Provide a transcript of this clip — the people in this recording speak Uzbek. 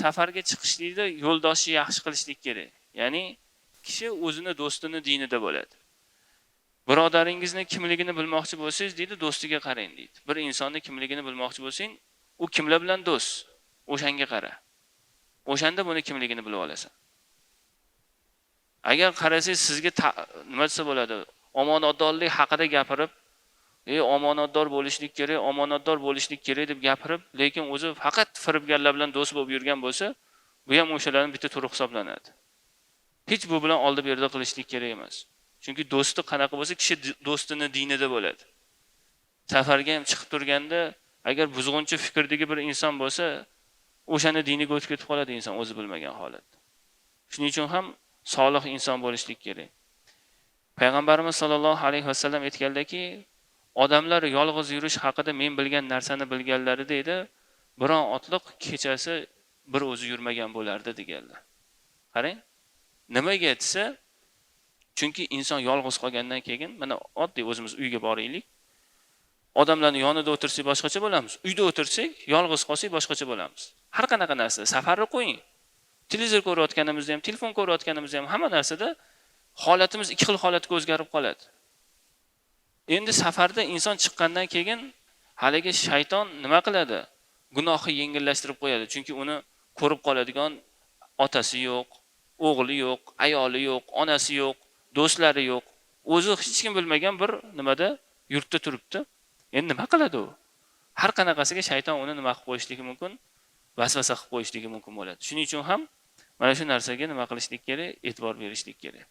safarga chiqishlikda yo'ldoshni yaxshi qilishlik kerak. Ya'ni kishi o'zini do'stini dinida bo'ladi. Birodaringizni kimligini bilmoqchi bo'lsangiz deydi do'stiga qarang deydi. Bir insonni kimligini bilmoqchi bo'lsang u kimlar bilan do'st? O'shanga qara. O'shanda buni kimligini bilib olasan. Agar qarasangiz sizga nima desa bo'ladi? Omonatdorlik haqida gapirib ey omonatdor bo'lishlik kerak omonatdor bo'lishlik kerak deb gapirib lekin o'zi faqat firibgarlar bilan do'st bo'lib yurgan bo'lsa bu ham o'shalarni bitta turi hisoblanadi. Hech bu bilan oldi berdi qilishlik kerak emas. Chunki do'sti qanaqa bo'lsa kishi do'stini dinida bo'ladi. Safarga ham chiqib turganda agar buzg'unchi fikrdagi bir inson bo'lsa o'shani diniga o'tib ketib qoladi inson o'zi bilmagan holatda. Shuning uchun ham solih inson bo'lishlik kerak. Payg'ambarimiz sollallohu alayhi vasallam aytganlarki odamlar yolg'iz yurish haqida men bilgan narsani bilganlarida edi biron otliq kechasi bir o'zi yurmagan bo'lardi deganlar. Qarang nimaga desa chunki inson yolg'iz qolgandan keyin mana oddiy o'zimiz uyga boraylik odamlarni yonida o'tirsak boshqacha bo'lamiz uyda o'tirsak yolg'iz qolsak boshqacha bo'lamiz. Har qanaqa narsa safarni qo'ying televizor ko'rayotganimizda ham telefon ko'rayotganimizda ham hamma narsada holatimiz ikki xil holatga o'zgarib qoladi. Endi safarda inson chiqqandan keyin haligi shayton nima qiladi? Gunohi yengillashtirib qo'yadi chunki uni ko'rib qoladigan otasi yo'q o'g'li yo'q ayoli yo'q onasi yo'q do'stlari yo'q. O'zi hech kim bilmagan bir nimada yurtda turibdi. Endi nima qiladi u? Har qanaqasiga shayton uni nima qilib qo'yishligi mumkin? Vasvasa qilib qo'yishligi mumkin bo'ladi. Shuning uchun ham mana shu narsaga nima qilishlik kerak? E'tibor berishlik kerak.